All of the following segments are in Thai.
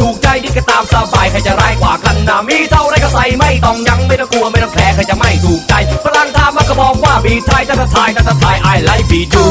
ถูกใจนี่ก็ตามสบาย ใครจะร้ายกว่ากันนะมีเท่าไรก็ใส่ไม่ต้องยังไม่ต้องกลัวไม่ต้องแคร์ใครจะไม่ถูกใจพลังทามันก็บอกว่าบีไทยจะทาไทยจะทาไทยไอไลฟ์บีดู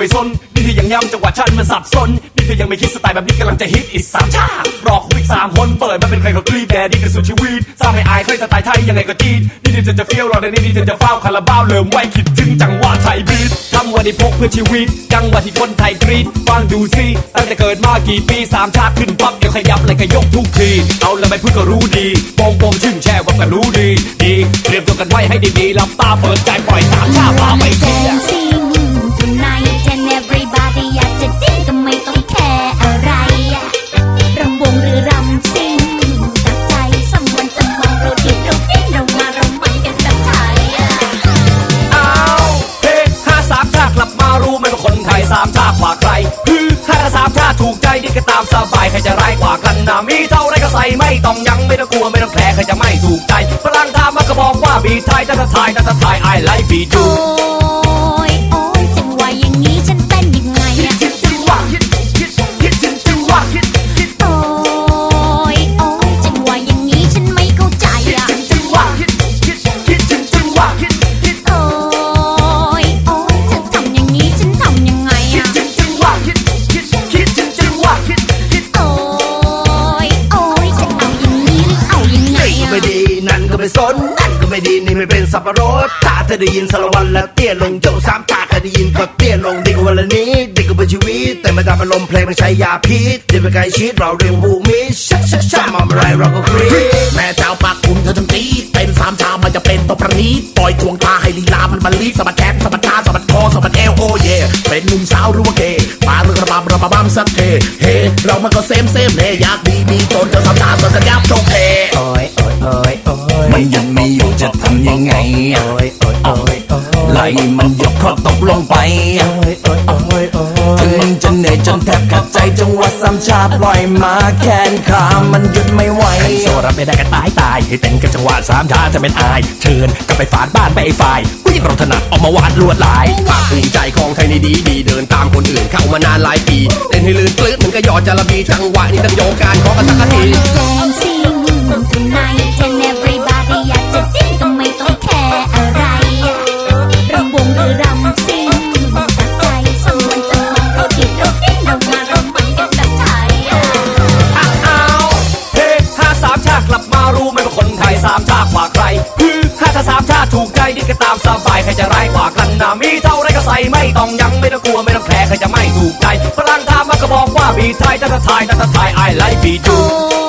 ไปซนนี่เธอยังย้ำจังหวะฉันมันสับสนนี่เธอยังไม่คิดสไตล์แบบนี้กำลังจะฮิตอีกสามชาติรอคุยสามคนเปิดมาเป็นใครก็กรีดแดดดีกันสุดชีวิตสร้างไม่อายเคยสไตล์ไทยยังไงก็จีดนี่เธอจะเฟี้ยวรอในนี่เธอจะเฝ้าคาราบาเริ่มไว้คิดถึงจังหวะไทยบีททำวันนี้พกเพื่อชีวิต จังหวะที่คนไทยกรีดฟังดูสิตั้งแต่เกิดมากี่ปีสามชาติขึ้นปั๊บเดี๋ยวขยับเลยก็ยกทุกทีเอาล้วไม่พูดก็รู้ดีโปงโปงชื่นแช่ว่าก็รู้ดีดีเตรียมตัวกันไว้ให้ดีๆหลับตาเปิดใจปล่อยสามชาติ ไม่ต้องยังไม่ต้องกลัวไม่ต้องแคร์ใครจะไม่ถูกใจพลังทามันก็บอกว่าบีไทยถ้าตาไทยตาตาไทยไอไลฟ์บีดู ดีนั่นก็ไม่สนนั่นก็ไม่ดีนี่ไม่เป็นสับปะรดถ้าเธอได้ยินสารวันแล้วเตี้ยลงโจ้สามตาเคยได้ยินก็เตี้ยลงดีกว่าวันละนี้ดีกว่าเป็นชีวิตแต่ไม่ทำอารมณ์เพลงมันใช้ยาพิษเดี๋ยวไปไกลชิดเราเรียกว่าภูมิชะชะชะมาอะไรเราก็กรี๊ดแม่เจ้าปากคุณเธอทั้งตีเต้นสามชามมันจะเป็นตัวประณีตปล่อยทวงตาให้ลีลามันมันลีสะบัดแขนสะบัดขาสะบัดคอสะบัดเอวโอเย่เป็นหนุ่มสาวหรู้ว่าเกย์มาเรื่องระบำระบำสักเทเฮเรามันก็เซมเซมเนอยากดีมีตนเจอสามชาสนจะยับ ไม่อยู่จะทำยังไงโอ้ยโอ้ยโอ้ยโอ้ยไหลมันยกคอตกลงไปโอ้ยโอ้ยโอ้ยโอ้ยถึงจะเหนื่อยจนแทบขาดใจจังหวะสามชาปล่อยมาแขนขามันหยุดไม่ไหวโซรับไม่ได้ก็ตายตายให้เต้นกับจังหวะสามชาจะเป็นอาย เชิญกลับไปฝานบ้านไปไอ้ฝ่ายผู้หญิงเราถนัดออกมาวาดลวดลายภาคภูมิใจของไทยนี่ดีดีเดินตามคนอื่นเข้ามานานหลายปีเต้นให้ลื่นปลื้ดเหมือนก็หยอดจระบีจังหวะนี่ต้องโยกการขอกันสักที Dancing tonight and everybody ามชาติกใจนี่ก็ตามสบายใครจะร้ายกว่ากันนะมีเท่าไรก็ใส่ไม่ต้องยังไม่ต้องกลัวไม่ต้องแคร์ใครจะไม่ถูกใจพลังทามันก็บอกว่าบีไทยถ้าถ้าไทยถ้าถ้าไทยไอไลฟ์บีจู